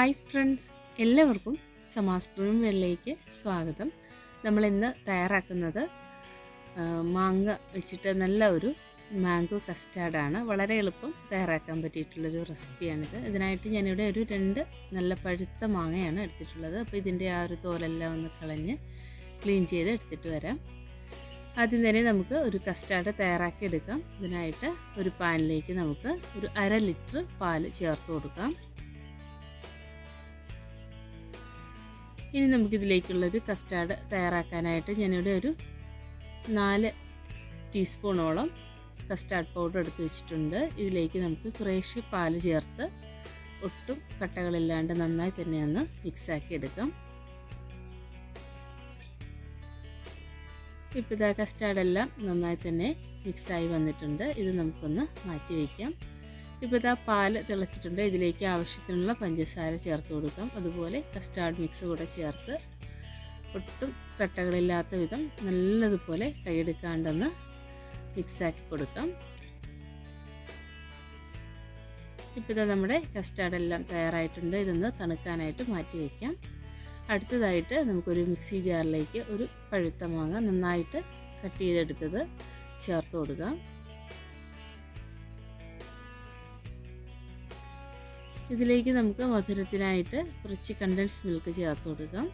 Hi friends എല്ലാവർക്കും സമാസ്ട്രീം വെള്ളിലേക്ക് സ്വാഗതം. നമ്മൾ ഇന്ന് തയ്യാറാക്കുന്നത് മാങ്ങ വെച്ചിട്ട് നല്ല ഒരു മാംഗോ കസ്റ്റാർഡാണ് വളരെ എളുപ്പം തയ്യാറാക്കാൻ പറ്റിയിട്ടുള്ളൊരു റെസിപ്പിയാണിത്. ഇതിനായിട്ട് ഞാനിവിടെ ഒരു രണ്ട് നല്ല പഴുത്ത മാങ്ങയാണ് എടുത്തിട്ടുള്ളത്. അപ്പോൾ ഇതിന്റെ ആ ഒരു തോലെല്ലാം ഒന്ന് കളഞ്ഞ് ക്ലീൻ ചെയ്ത് എടുത്തിട്ട് വരാം. ആദ്യം തന്നെ നമുക്ക് ഒരു കസ്റ്റാർഡ് തയ്യാറാക്കി എടുക്കാം ഇതിനായിട്ട് ഒരു പാനിലേക്ക് നമുക്ക് ഒരു അര ലിറ്റർ പാൽ ചേർത്ത് കൊടുക്കാം. ഇനി നമുക്കിതിലേക്കുള്ളൊരു കസ്റ്റാർഡ് തയ്യാറാക്കാനായിട്ട് ഞാനിവിടെ ഒരു നാല് ടീസ്പൂണോളം കസ്റ്റാർഡ് പൗഡർ എടുത്ത് വെച്ചിട്ടുണ്ട്. ഇതിലേക്ക് നമുക്ക് കുറേശ്ശെ പാൽ ചേർത്ത് ഒട്ടും കട്ടകളില്ലാണ്ട് നന്നായി തന്നെ ഒന്ന് മിക്സാക്കി എടുക്കാം. ഇപ്പോൾ ഇതാ കസ്റ്റാർഡെല്ലാം നന്നായി തന്നെ മിക്സായി വന്നിട്ടുണ്ട്. ഇത് നമുക്കൊന്ന് മാറ്റി വയ്ക്കാം ഇപ്പോൾ ഇതാ പാൽ തിളച്ചിട്ടുണ്ട്. ഇതിലേക്ക് ആവശ്യത്തിനുള്ള പഞ്ചസാര ചേർത്ത് കൊടുക്കാം. അതുപോലെ കസ്റ്റാർഡ് മിക്സ് കൂടെ ചേർത്ത് ഒട്ടും കട്ടകളില്ലാത്ത വിധം നല്ലതുപോലെ കൈയെടുക്കാണ്ടെന്ന് മിക്സാക്കി കൊടുക്കാം. ഇപ്പോൾ ഇതാ നമ്മുടെ കസ്റ്റാർഡെല്ലാം തയ്യാറായിട്ടുണ്ട്. ഇതൊന്ന് തണുക്കാനായിട്ട് മാറ്റി വയ്ക്കാം അടുത്തതായിട്ട് നമുക്കൊരു മിക്സി ജാറിലേക്ക് ഒരു പഴുത്ത മാങ്ങ നന്നായിട്ട് കട്ട് ചെയ്തെടുത്തത് ചേർത്ത് കൊടുക്കാം. ഇതിലേക്ക് നമുക്ക് മധുരത്തിനായിട്ട് കുറച്ച് കണ്ടൻസ് മിൽക്ക് ചേർത്ത് കൊടുക്കാം.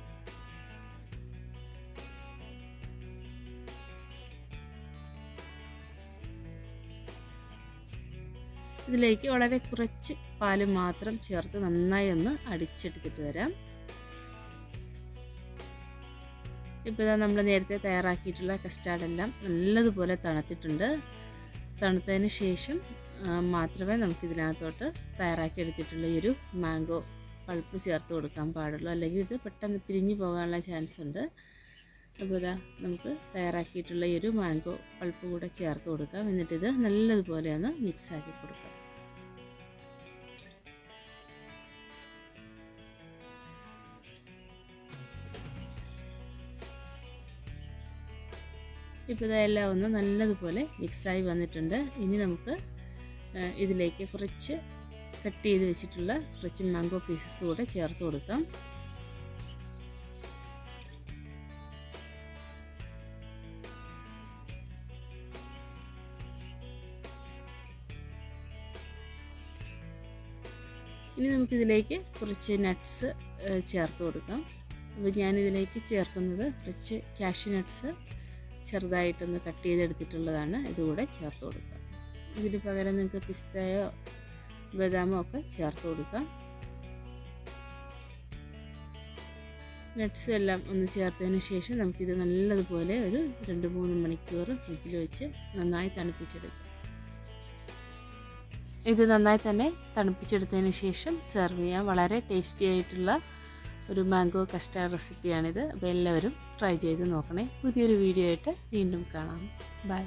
ഇതിലേക്ക് വളരെ കുറച്ച് പാൽ മാത്രം ചേർത്ത് നന്നായി ഒന്ന് അടിച്ചെടുത്തിട്ട് വരാം. ഇപ്പോൾ നമ്മൾ നേരത്തെ തയ്യാറാക്കിയിട്ടുള്ള കസ്റ്റാർഡെല്ലാം നല്ലതുപോലെ തണുത്തിട്ടുണ്ട്. തണുത്തതിന് ശേഷം മാത്രമേ നമുക്ക് ഇതിനകത്തോട്ട് തയ്യാറാക്കി എടുത്തിട്ടുള്ള ഈ ഒരു മാംഗോ പൾപ്പ് ചേർത്ത് കൊടുക്കാൻ പാടുള്ളൂ. അല്ലെങ്കിൽ ഇത് പെട്ടെന്ന് പിരിഞ്ഞു പോകാനുള്ള ചാൻസ് ഉണ്ട്. അപ്പോൾ ഇതാ നമുക്ക് തയ്യാറാക്കിയിട്ടുള്ള ഈ ഒരു മാംഗോ പൾപ്പ് കൂടെ ചേർത്ത് കൊടുക്കാം. എന്നിട്ടിത് നല്ലതുപോലെ ഒന്ന് മിക്സാക്കി കൊടുക്കാം. ഇപ്പോൾ ഇതെല്ലാം ഒന്ന് നല്ലതുപോലെ മിക്സായി വന്നിട്ടുണ്ട്. ഇനി നമുക്ക് ഇതിലേക്ക് കുറച്ച് കട്ട് ചെയ്ത് വെച്ചിട്ടുള്ള കുറച്ച് മാംഗോ പീസസ് കൂടെ ചേർത്ത് കൊടുക്കാം. ഇനി നമുക്കിതിലേക്ക് കുറച്ച് നട്ട്സ് ചേർത്ത് കൊടുക്കാം. അപ്പോൾ ഞാനിതിലേക്ക് ചേർക്കുന്നത് കുറച്ച് കാഷ്യൂ നട്ട്സ് ചെറുതായിട്ടൊന്ന് കട്ട് ചെയ്തെടുത്തിട്ടുള്ളതാണ്. ഇതുകൂടെ ചേർത്ത് കൊടുക്കുക ഇതിന് പകരം നിങ്ങൾക്ക് പിസ്തയോ ബദാമോ ഒക്കെ ചേർത്ത് കൊടുക്കാം. നട്ട്സും എല്ലാം ഒന്ന് ചേർത്തതിന് ശേഷം നമുക്കിത് നല്ലതുപോലെ ഒരു രണ്ട് മൂന്ന് മണിക്കൂർ ഫ്രിഡ്ജിൽ വെച്ച് നന്നായി തണുപ്പിച്ചെടുക്കാം. ഇത് നന്നായി തന്നെ തണുപ്പിച്ചെടുത്തതിന് ശേഷം സെർവ് ചെയ്യാം വളരെ ടേസ്റ്റി ആയിട്ടുള്ള ഒരു മാംഗോ കസ്റ്റാർഡ് റെസിപ്പിയാണിത് അപ്പോൾ എല്ലാവരും ട്രൈ ചെയ്ത് നോക്കണേ. പുതിയൊരു വീഡിയോ ആയിട്ട് വീണ്ടും കാണാം. ബൈ